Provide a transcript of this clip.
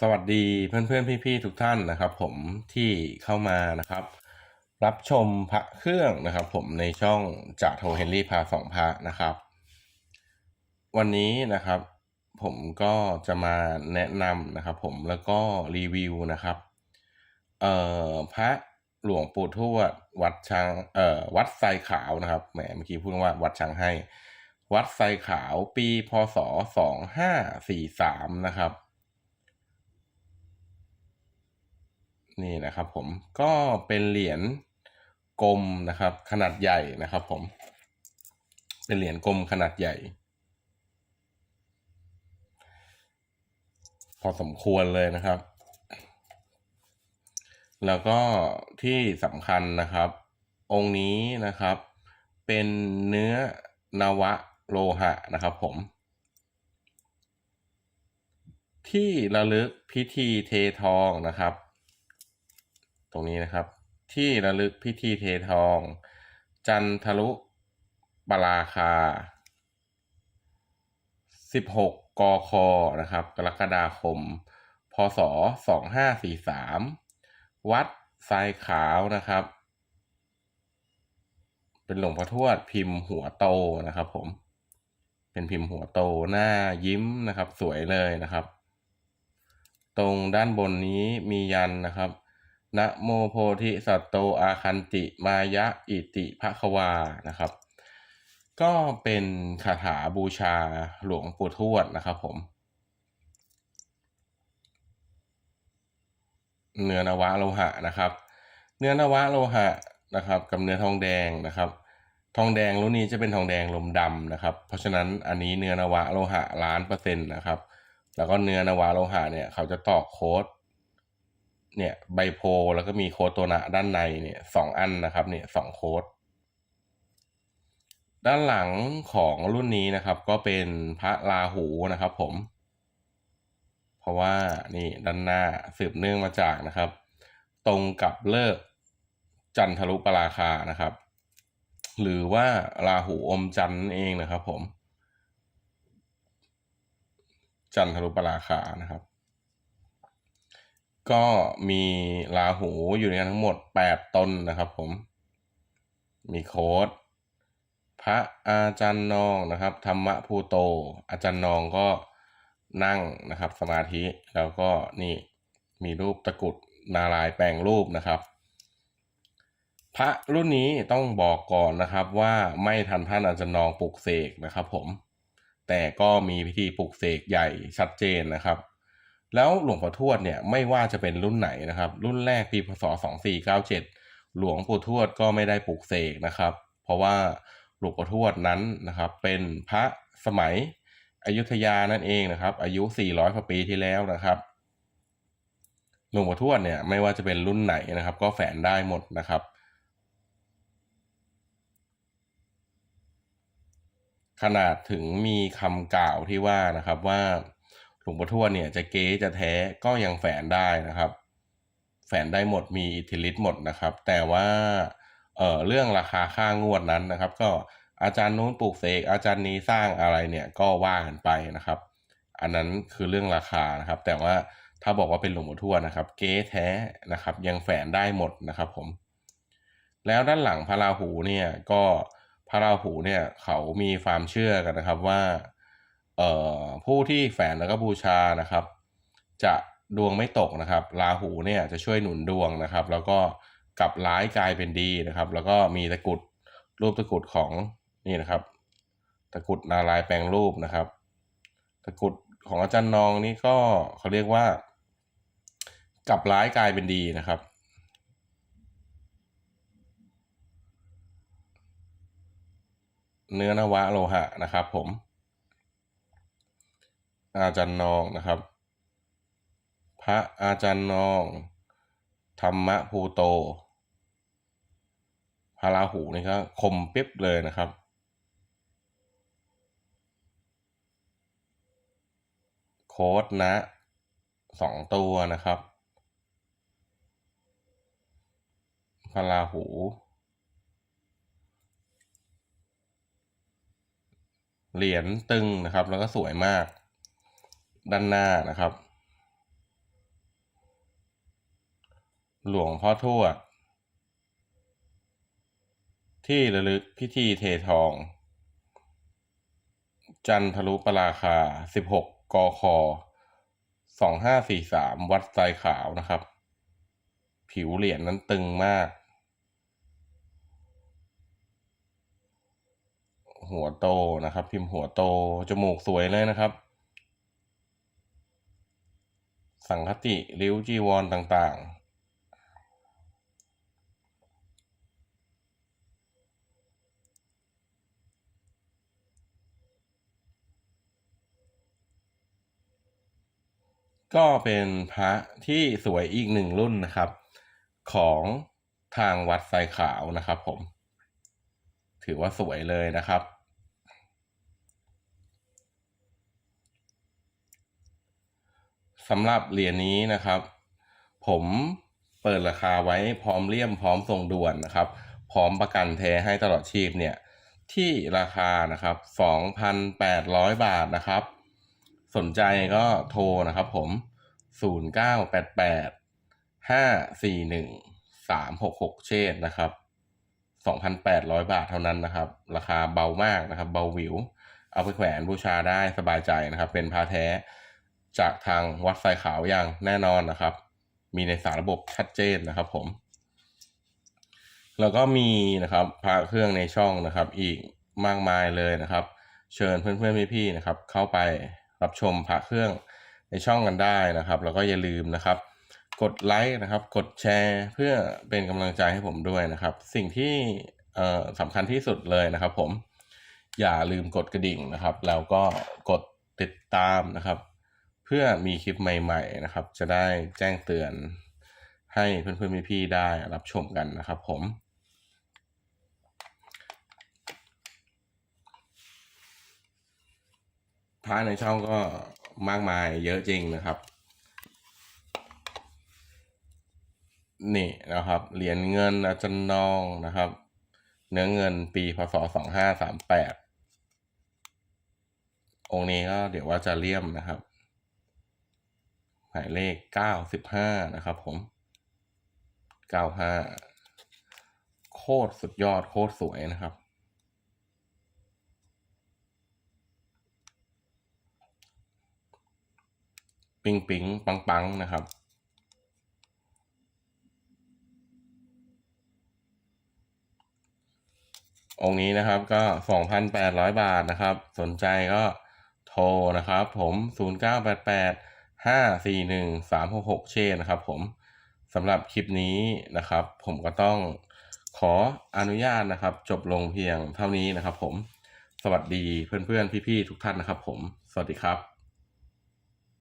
สวัสดีเพื่อนๆพี่ๆทุกท่านนะครับ ผมที่เข้ามานะครับ รับชมพระเครื่องนะครับ ผมในช่องจากโทเฮนรี่พาสองพระนะครับ วันนี้นะครับ ผมก็จะมาแนะนำนะครับ ผมแล้วก็รีวิวนะครับเอ่อพระหลวงปู่ทวดวัดช้างเอ่อวัดไซขาวนะครับแหมเมื่อกี้พูดว่าวัดช้างให้ วัดไซขาวปีพศสองห้าสี่สามนะครับ นี่นะครับผมก็เป็นเหรียญกลมนะครับขนาดใหญ่นะครับผม เป็นเหรียญกลมขนาดใหญ่ พอสมควรเลยนะครับ แล้วก็ที่สำคัญนะครับ องค์นี้นะครับ เป็นเนื้อนวะโลหะนะครับผม ที่ระลึกพิธีเททองนะครับ ตรงนี้นะครับ ที่ระลึกพิธีเททอง จันทรุปราคา 16 กคนะครับ กรกฎาคม พศ 2543 วัดทรายขาวนะครับ เป็นหลวงพ่อทวดพิมพ์หัวโตนะครับผมเป็นพิมพ์หัวโตหน้ายิ้มนะครับ สวยเลยนะครับ ตรงด้านบนนี้มียันนะครับ นะโมโพธิสัตโตอาคันติมายะอิติภควานะครับ ก็เป็นคาถาบูชาหลวงปู่ทวดนะครับผม เนื้อนวะโลหะนะครับ เนื้อนวะโลหะนะครับกับเนื้อทองแดงนะครับ ทองแดงรุ่นนี้จะเป็นทองแดงลมดำนะครับ เพราะฉะนั้นอันนี้เนื้อนวะโลหะล้านเปอร์เซ็นต์นะครับ แล้วก็เนื้อนวะโลหะเนี่ยเขาจะตอกโค้ด เนี่ยใบโพแล้วก็มีโค้ดตัวหนะด้านในเนี่ยสองอันนะครับเนี่ยสองโค้ดด้านหลังของรุ่นนี้นะครับ ก็เป็นพระราหูนะครับผม เพราะว่านี่ด้านหน้าสืบเนื่องมาจากนะครับ ตรงกับเลิกจันทรุปราคานะครับ หรือว่าราหูอมจันทร์นั่นเองนะครับผม จันทรุปราคานะครับ ก็มีราหูอยู่ในกันทั้งหมดแปดตนนะครับผม มีโค้ดพระอาจารย์นองนะครับ ธรรมะภูโต อาจารย์นองก็นั่งนะครับ สมาธิแล้วก็นี่มีรูปตะกุดนารายแปลงรูปนะครับ พระรุ่นนี้ต้องบอกก่อนนะครับว่าไม่ทันท่านอาจารย์นองปลุกเสกนะครับ ผม แต่ก็มีพิธีปลุกเสกใหญ่ชัดเจนนะครับ แล้วหลวงพ่อทวดเนี่ยไม่ว่าจะเป็นรุ่นไหนนะครับ รุ่นแรกปีพศ 2497 หลวงปู่ทวดก็ไม่ได้ปลุกเสกนะครับ เพราะว่าหลวงปู่ทวดนั้นนะครับเป็นพระสมัยอยุธยานั่นเองนะครับ อายุ 400กว่าปีที่แล้วนะครับหลวงปู่ทวดเนี่ยไม่ว่าจะเป็นรุ่นไหนนะครับ ก็แฝนได้หมดนะครับขนาดถึงมีคำกล่าวที่ว่านะครับว่า หลวงปู่ทวดเนี่ยจะเก๊จะแท้ก็ยังแฝนได้นะครับ แฝนได้หมดมีอิทธิฤทธิ์หมดนะครับ แต่ว่าเอ่อเรื่องราคาค่างวดนั้นนะครับ ก็อาจารย์นู้นปลูกเสกอาจารย์นี้สร้างอะไรเนี่ยก็ว่ากันไปนะครับ อันนั้นคือเรื่องราคานะครับ แต่ว่าถ้าบอกว่าเป็นหลวงปู่ทวดนะครับ เก๊แท้นะครับ ยังแฝนได้หมดนะครับผม แล้วด้านหลังพระราหูเนี่ยก็พระราหูเนี่ยเขามีความเชื่อกันนะครับว่า ผู้ที่แฝนแล้วก็บูชานะครับ จะดวงไม่ตกนะครับราหูเนี่ยจะช่วยหนุนดวงนะครับ แล้วก็กลับร้ายกลายเป็นดีนะครับ แล้วก็มีตะกรุดรูปตะกรุดของนี่นะครับตะกรุดนารายแปลงรูปนะครับ ตะกรุดของอาจารย์นองนี่ก็เขาเรียกว่า กลับร้ายกลายเป็นดีนะครับ เนื้อนวะโลหะนะครับผม อาจารย์นองนะครับ พระอาจารย์นอง ธรรมะภูโต พระราหูนี่ก็คมปิ๊บเลยนะครับ โค้ดนะสองตัวนะครับ พระราหูเหรียญตึงนะครับ แล้วก็สวยมาก ด้านหน้านะครับ หลวงพ่อทวด ที่ระลึกพิธีเททอง จันทรุปราคา 16 กค 2543 วัดไซขาวนะครับ ผิวเหรียญนั้นตึงมาก หัวโตนะครับ พิมพ์หัวโต จมูกสวยเลยนะครับ สังคติริ้วจีวรต่างๆ ก็เป็นพระที่สวยอีกหนึ่งรุ่นนะครับ ของทางวัดไซขาวนะครับผม ถือว่าสวยเลยนะครับ สำหรับเหรียญนี้นะครับ ผมเปิดราคาไว้พร้อมเลี่ยมพร้อมส่งด่วนนะครับ พร้อมประกันแท้ให้ตลอดชีพเนี่ยที่ราคานะครับ 2,800 บาทนะครับ สนใจก็โทรนะครับผม 0988 541 366 เชษนะครับ 2,800 บาทเท่านั้นนะครับ ราคาเบามากนะครับ เบาหวิว เอาไปแขวนบูชาได้สบายใจนะครับ เป็นพาแท้ จากทางวัดไฟขาวอย่างแน่นอนนะครับ มีในสารระบบชัดเจนนะครับผม แล้วก็มีนะครับพระเครื่องในช่องนะครับ อีกมากมายเลยนะครับ เชิญเพื่อนๆพี่ๆนะครับ เข้าไปรับชมพระเครื่องในช่องกันได้นะครับ แล้วก็อย่าลืมนะครับ กดไลค์นะครับ กดแชร์เพื่อเป็นกำลังใจให้ผมด้วยนะครับ สิ่งที่สำคัญที่สุดเลยนะครับ ผมอย่าลืมกดกระดิ่งนะครับ แล้วก็กดติดตามนะครับ พื่อมีคลิปใหม่ๆนะครับ จะได้แจ้งเตือนให้เพื่อนๆพี่ๆได้รับชมกันนะครับผม พระในช่องก็มากมายเยอะจริงนะครับ นี่นะครับ เหรียญเงินอาจารย์นองนะครับ เนื้อเงินปีพศสองห้าสามแปดองค์นี้ก็เดี๋ยวว่าจะเลี่ยมนะครับ หมายเลขเก้าสิบห้านะครับผมเก้าห้าโคตรสุดยอดโคตรสวยนะครับ ปิงปิงปังปังนะครับองค์นี้นะครับก็ 2,800 บาทนะครับ สนใจก็โทรนะครับ ผม 0988 541 366 เชนนะครับผมสำหรับคลิปนี้นะครับ ผมก็ต้องขออนุญาตนะครับ จบลงเพียงเท่านี้นะครับผมสวัสดีเพื่อนๆ พี่ๆ ทุกท่านนะครับผม สวัสดีครับ